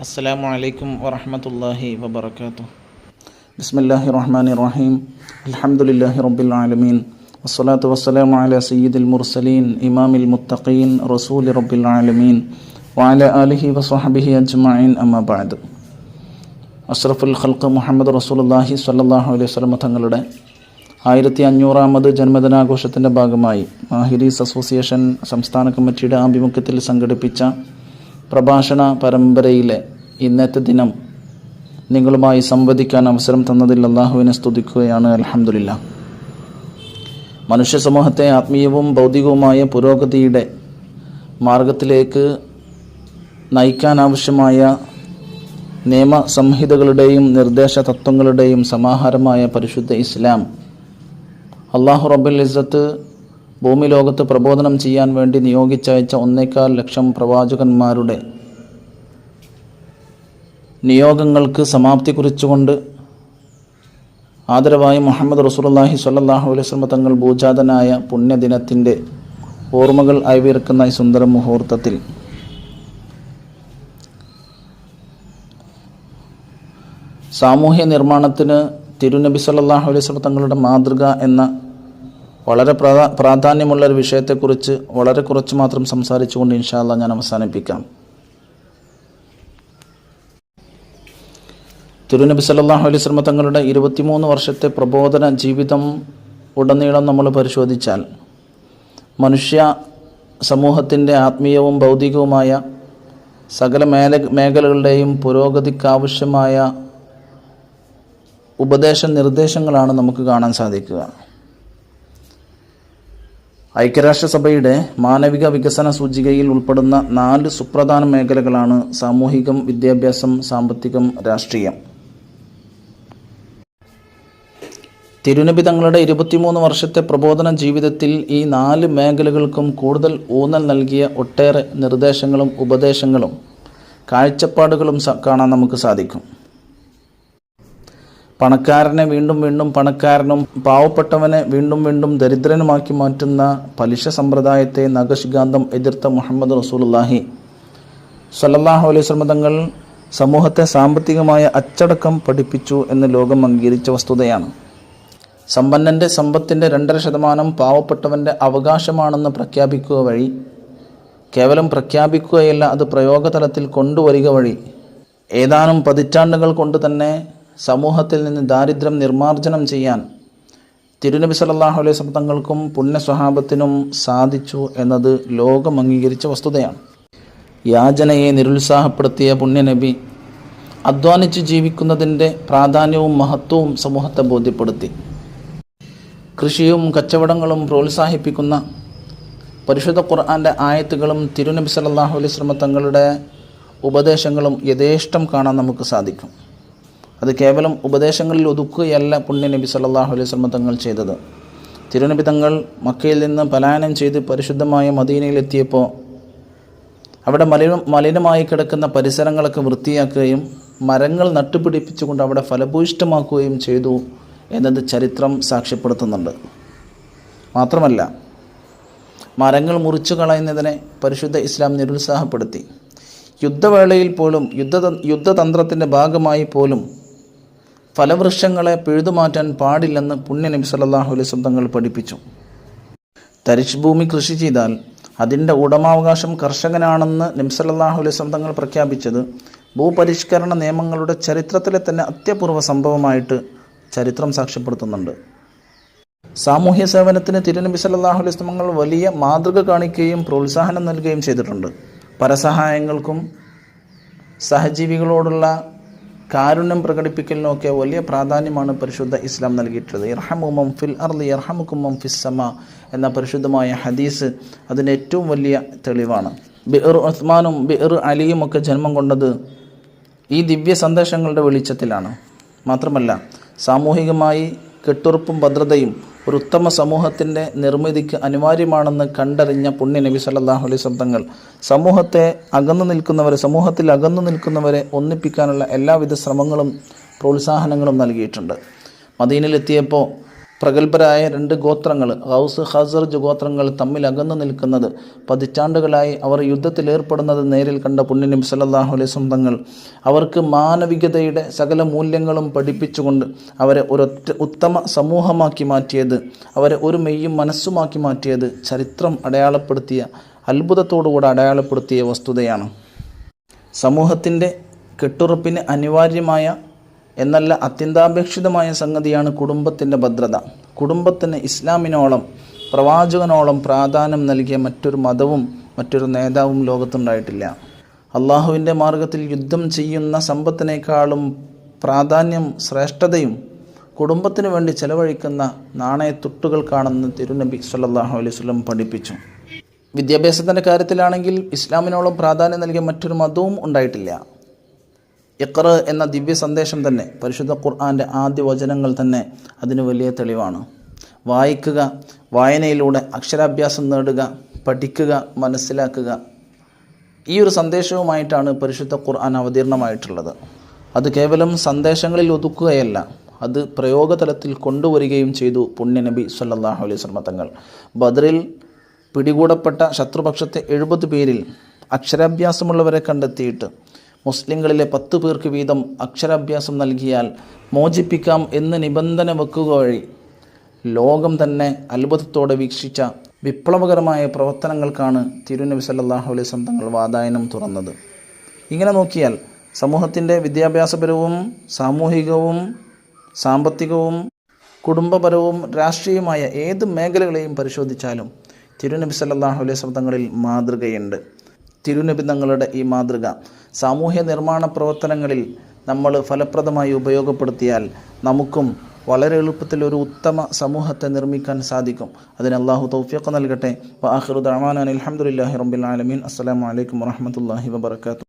السلام عليكم ورحمة الله وبركاته بسم الله الرحمن الرحيم الحمد لله رب العالمين والصلاة والسلام على سيد المرسلين إمام المتقين رسول رب العالمين وعلى آله وصحبه أجمعين أما بعد അഷ്റഫുൽ ഖൽക്ക് മുഹമ്മദ് റസൂലുള്ളാഹി സ്വല്ലല്ലാഹു അലൈഹി വസല്ലം തങ്ങളുടെ ആയിരത്തി അഞ്ഞൂറാമത് ജന്മദിനാഘോഷത്തിൻ്റെ ഭാഗമായി മാഹിരീസ് അസോസിയേഷൻ സംസ്ഥാന കമ്മിറ്റിയുടെ ആഭിമുഖ്യത്തിൽ സംഘടിപ്പിച്ച പ്രഭാഷണ പരമ്പരയിലെ ഇന്നത്തെ ദിനം നിങ്ങളുമായി സംവദിക്കാൻ അവസരം തന്നതിൽ അള്ളാഹുവിനെ സ്തുതിക്കുകയാണ്. അലഹമുല്ല മനുഷ്യ സമൂഹത്തെ ആത്മീയവും ഭൗതികവുമായ പുരോഗതിയുടെ മാർഗത്തിലേക്ക് നിയമ സംഹിതകളുടെയും നിർദ്ദേശ തത്വങ്ങളുടെയും സമാഹാരമായ പരിശുദ്ധ ഇസ്ലാം അള്ളാഹു റബ്ബുൽ ഇസ്സത്ത് ഭൂമി ലോകത്ത് പ്രബോധനം ചെയ്യാൻ വേണ്ടി നിയോഗിച്ചയച്ച ഒന്നേക്കാൽ ലക്ഷം പ്രവാചകന്മാരുടെ നിയോഗങ്ങൾക്ക് സമാപ്തി കുറിച്ചുകൊണ്ട് ആദരവായി മുഹമ്മദ് റസൂലുള്ളാഹി സ്വല്ലല്ലാഹു അലൈഹി വസല്ലം തങ്ങൾ ഭൂജാതനായ പുണ്യദിനത്തിന്റെ ഓർമ്മകൾ അയവിറക്കുന്ന ഈ സുന്ദര മുഹൂർത്തത്തിൽ. സാമൂഹ്യ നിർമ്മാണത്തിന് തിരുനബി സല്ലല്ലാഹു അലൈഹി വസല്ലം തങ്ങളുടെ മാതൃക എന്ന വളരെ പ്രാധാ പ്രാധാന്യമുള്ള ഒരു വിഷയത്തെക്കുറിച്ച് വളരെ കുറച്ച് മാത്രം സംസാരിച്ചുകൊണ്ട് ഇൻഷാല്ല ഞാൻ അവസാനിപ്പിക്കാം. തിരുനബി സല്ലല്ലാഹു അലൈഹി സ്വലമ തങ്ങളുടെ ഇരുപത്തിമൂന്ന് വർഷത്തെ പ്രബോധന ജീവിതം ഉടനീളം നമ്മൾ പരിശോധിച്ചാൽ മനുഷ്യ സമൂഹത്തിന്റെ ആത്മീയവും ഭൗതികവുമായ സകല മേല മേഖലകളുടെയും പുരോഗതിക്കാവശ്യമായ ഉപദേശ നിർദ്ദേശങ്ങളാണ് നമുക്ക് കാണാൻ സാധിക്കുക. ഐക്യരാഷ്ട്രസഭയുടെ മാനവിക വികസന സൂചികയിൽ ഉൾപ്പെടുന്ന നാല് സുപ്രധാന മേഖലകളാണ് സാമൂഹികം വിദ്യാഭ്യാസം സാമ്പത്തികം രാഷ്ട്രീയം. തിരുനബി തങ്ങളുടെ ഇരുപത്തിമൂന്ന് വർഷത്തെ പ്രബോധന ജീവിതത്തിൽ ഈ നാല് മേഖലകൾക്കും കൂടുതൽ ഊന്നൽ നൽകിയ ഒട്ടേറെ നിർദ്ദേശങ്ങളും ഉപദേശങ്ങളും കാഴ്ചപ്പാടുകളും കാണാൻ നമുക്ക് സാധിക്കും. പണക്കാരനെ വീണ്ടും വീണ്ടും പണക്കാരനും പാവപ്പെട്ടവനെ വീണ്ടും വീണ്ടും ദരിദ്രനുമാക്കി മാറ്റുന്ന പലിശ സമ്പ്രദായത്തെ നഖശികാന്തം എതിർത്ത മുഹമ്മദ് റസൂലുള്ളാഹി സല്ലാഹു അലൈഹി വസല്ലം തങ്ങൾ സമൂഹത്തെ സാമ്പത്തികമായ അച്ചടക്കം പഠിപ്പിച്ചു എന്ന് ലോകം അംഗീകരിച്ച വസ്തുതയാണ്. സമ്പന്നന്റെ സമ്പത്തിന്റെ രണ്ടര ശതമാനം പാവപ്പെട്ടവന്റെ അവകാശമാണെന്ന് പ്രഖ്യാപിക്കുക വഴി കേവലം പ്രഖ്യാപിക്കുകയല്ല അത് പ്രയോഗതലത്തിൽ കൊണ്ടുവരിക വഴി. ഏതാനും പതിറ്റാണ്ടുകൾ കൊണ്ട് തന്നെ സമൂഹത്തിൽ നിന്ന് ദാരിദ്ര്യം നിർമ്മാർജനം ചെയ്യാൻ തിരുനബി സല്ലല്ലാഹു അലൈഹി വസല്ലം തങ്ങൾക്കും പുണ്യസ്വഹാബത്തിനും സാധിച്ചു എന്നത് ലോകം അംഗീകരിച്ച വസ്തുതയാണ്. യാചനയെ നിരുത്സാഹപ്പെടുത്തിയ പുണ്യനബി അധ്വാനിച്ച് ജീവിക്കുന്നതിന്റെ പ്രാധാന്യവും മഹത്വവും സമൂഹത്തെ ബോധ്യപ്പെടുത്തി. കൃഷിയും കച്ചവടങ്ങളും പ്രോത്സാഹിപ്പിക്കുന്ന പരിശുദ്ധ ഖുർആന്റെ ആയത്തുകളും തിരുനബി സല്ലല്ലാഹു അലൈഹി വസല്ലം തങ്ങളുടെ ഉപദേശങ്ങളും യഥേഷ്ടം കാണാൻ നമുക്ക് സാധിക്കും. അത് കേവലം ഉപദേശങ്ങളിൽ ഒതുക്കുകയല്ല പുണ്യനബി സല്ലല്ലാഹു അലൈഹി വസല്ലം തങ്ങൾ ചെയ്തത്. തിരുനബി തങ്ങൾ മക്കയിൽ നിന്ന് പലായനം ചെയ്ത് പരിശുദ്ധമായ മദീനയിലെത്തിയപ്പോൾ അവിടെ മലിന മലിനമായി കിടക്കുന്ന പരിസരങ്ങളൊക്കെ വൃത്തിയാക്കുകയും മരങ്ങൾ നട്ടുപിടിപ്പിച്ചുകൊണ്ട് അവിടെ ഫലഭൂയിഷ്ടമാക്കുകയും ചെയ്തു എന്നത് ചരിത്രം സാക്ഷ്യപ്പെടുത്തുന്നുണ്ട്. മാത്രമല്ല മരങ്ങൾ മുറിച്ചു കളയുന്നതിനെ പരിശുദ്ധ ഇസ്ലാം നിരുത്സാഹപ്പെടുത്തി. യുദ്ധവേളയിൽ പോലും യുദ്ധ യുദ്ധതന്ത്രത്തിന്റെ ഭാഗമായി പോലും ഫലവൃക്ഷങ്ങളെ പിഴുതുമാറ്റാൻ പാടില്ലെന്ന് സല്ലല്ലാഹു അലൈഹി വസല്ലം തങ്ങൾ പഠിപ്പിച്ചു. തരിശ് ഭൂമി കൃഷി ചെയ്താൽ അതിന്റെ ഉടമാവകാശം കർഷകനാണെന്ന് അലൈഹി വസല്ലം തങ്ങൾ പ്രഖ്യാപിച്ചത് ഭൂപരിഷ്കരണ നിയമങ്ങളുടെ ചരിത്രത്തിലെ തന്നെ അത്യപൂർവ സംഭവമായിട്ട് ചരിത്രം സാക്ഷ്യപ്പെടുത്തുന്നുണ്ട്. സാമൂഹ്യ സേവനത്തിന് തിരുനബി സല്ലല്ലാഹു അലൈഹി തങ്ങൾ വലിയ മാതൃക കാണിക്കുകയും പ്രോത്സാഹനം നൽകുകയും ചെയ്തിട്ടുണ്ട്. പരസഹായങ്ങൾക്കും സഹജീവികളോടുള്ള കാരുണ്യം പ്രകടിപ്പിക്കലിനൊക്കെ വലിയ പ്രാധാന്യമാണ് പരിശുദ്ധ ഇസ്ലാം നൽകിയിട്ടുള്ളത്. ഇർഹമുമം ഫിൽ അർലി ഇർഹമുക്കുമം ഫിസ്സമ എന്ന പരിശുദ്ധമായ ഹദീസ് അതിന് ഏറ്റവും വലിയ തെളിവാണ്. ബിർ ഉസ്മാനും ബിർ അലിയും ഒക്കെ ജന്മം കൊണ്ടത് ഈ ദിവ്യ സന്ദേശങ്ങളുടെ വെളിച്ചത്തിലാണ്. മാത്രമല്ല സാമൂഹികമായി കെട്ടുറപ്പും ഭദ്രതയും ഒരു ഉത്തമ സമൂഹത്തിന്റെ നിർമ്മിതിക്ക് അനിവാര്യമാണെന്ന് കണ്ടറിഞ്ഞ പുണ്യ നബി സല്ലാഹു വസല്ലം തങ്ങൾ സമൂഹത്തെ അകന്നു നിൽക്കുന്നവരെ സമൂഹത്തിൽ അകന്നു നിൽക്കുന്നവരെ ഒന്നിപ്പിക്കാനുള്ള എല്ലാവിധ ശ്രമങ്ങളും പ്രോത്സാഹനങ്ങളും നൽകിയിട്ടുണ്ട്. മദീനയിലെത്തിയപ്പോൾ പ്രഗത്ഭരായ രണ്ട് ഗോത്രങ്ങൾ ഹൗസ് ഹസർജ് ഗോത്രങ്ങൾ തമ്മിൽ അകന്നു നിൽക്കുന്നത്. പതിറ്റാണ്ടുകളായി അവർ യുദ്ധത്തിൽ ഏർപ്പെടുന്നത് നേരിൽ കണ്ട പുണ്യനും സല്ലല്ലാഹു അലൈഹി വസല്ലം തങ്ങൾ. അവർക്ക് മാനവികതയുടെ സകല മൂല്യങ്ങളും പഠിപ്പിച്ചുകൊണ്ട് അവരെ ഒരൊറ്റ ഉത്തമ സമൂഹമാക്കി മാറ്റിയത് അവരെ ഒരു മെയ്യും മനസ്സുമാക്കി മാറ്റിയത് ചരിത്രം അടയാളപ്പെടുത്തിയ അത്ഭുതത്തോടുകൂടെ അടയാളപ്പെടുത്തിയ വസ്തുതയാണ്. സമൂഹത്തിന്റെ കെട്ടുറപ്പിന് അനിവാര്യമായ എന്നല്ല അത്യന്താപേക്ഷിതമായ സംഗതിയാണ് കുടുംബത്തിന്റെ ഭദ്രത. കുടുംബത്തിന് ഇസ്ലാമിനോളം പ്രവാചകനോളം പ്രാധാന്യം നൽകിയ മറ്റൊരു മതവും മറ്റൊരു നേതാവും ലോകത്തുണ്ടായിട്ടില്ല. അള്ളാഹുവിന്റെ മാർഗത്തിൽ യുദ്ധം ചെയ്യുന്ന സമ്പത്തിനേക്കാളും പ്രാധാന്യം ശ്രേഷ്ഠതയും കുടുംബത്തിന് വേണ്ടി ചെലവഴിക്കുന്ന നാണയത്തുട്ടുകൾക്കാണെന്ന് തിരുനബി സല്ലാഹു അലൈഹി സ്വലം പഠിപ്പിച്ചു. വിദ്യാഭ്യാസത്തിന്റെ കാര്യത്തിലാണെങ്കിൽ ഇസ്ലാമിനോളം പ്രാധാന്യം നൽകിയ മറ്റൊരു മതവും ഉണ്ടായിട്ടില്ല. ഇഖ്റ എന്ന ദിവ്യ സന്ദേശം തന്നെ പരിശുദ്ധ ഖുർആാന്റെ ആദ്യ വചനങ്ങൾ തന്നെ അതിന് വലിയ തെളിവാണ്. വായിക്കുക വായനയിലൂടെ അക്ഷരാഭ്യാസം നേടുക പഠിക്കുക മനസ്സിലാക്കുക. ഈ ഒരു സന്ദേശവുമായിട്ടാണ് പരിശുദ്ധ ഖുർആൻ അവതീർണമായിട്ടുള്ളത്. അത് കേവലം സന്ദേശങ്ങളിൽ ഒതുക്കുകയല്ല അത് പ്രയോഗതലത്തിൽ കൊണ്ടുവരികയും ചെയ്തു പുണ്യനബി സല്ലാഹു അലൈഹി വസല്ലം തങ്ങൾ. ബദറിൽ പിടികൂടപ്പെട്ട ശത്രുപക്ഷത്തെ എഴുപത് പേരിൽ അക്ഷരാഭ്യാസമുള്ളവരെ കണ്ടെത്തിയിട്ട് മുസ്ലിങ്ങളിലെ പത്ത് പേർക്ക് വീതം അക്ഷരാഭ്യാസം നൽകിയാൽ മോചിപ്പിക്കാം എന്ന് നിബന്ധന വെക്കുക വഴി ലോകം തന്നെ അത്ഭുതത്തോടെ വീക്ഷിച്ച വിപ്ലവകരമായ പ്രവർത്തനങ്ങൾക്കാണ് തിരുനബി സല്ലാഹു അലൈഹി വസല്ലം തങ്ങൾ വാതായനം തുറന്നത്. ഇങ്ങനെ നോക്കിയാൽ സമൂഹത്തിന്റെ വിദ്യാഭ്യാസപരവും സാമൂഹികവും സാമ്പത്തികവും കുടുംബപരവും രാഷ്ട്രീയമായ ഏത് മേഖലകളെയും പരിശോധിച്ചാലും തിരുനബി സല്ലാഹു അലൈഹി വസല്ലം തങ്ങളിൽ മാതൃകയുണ്ട്. തിരുനബി തങ്ങളുടെ ഈ മാതൃക സാമൂഹ്യ നിർമ്മാണ പ്രവർത്തനങ്ങളിൽ നമ്മൾ ഫലപ്രദമായി ഉപയോഗപ്പെടുത്തിയാൽ നമുക്കും വളരെ എളുപ്പത്തിൽ ഒരു ഉത്തമ സമൂഹത്തെ നിർമ്മിക്കാൻ സാധിക്കും. അതിന് അള്ളാഹു തൗഫിയൊക്കെ നൽകട്ടെ. അൽഹംദുലില്ലാഹി റബ്ബിൽ ആലമീൻ. അസ്സലാമു അലൈക്കും വറഹ്മത്തുള്ളാഹി വബറകാതുഹു.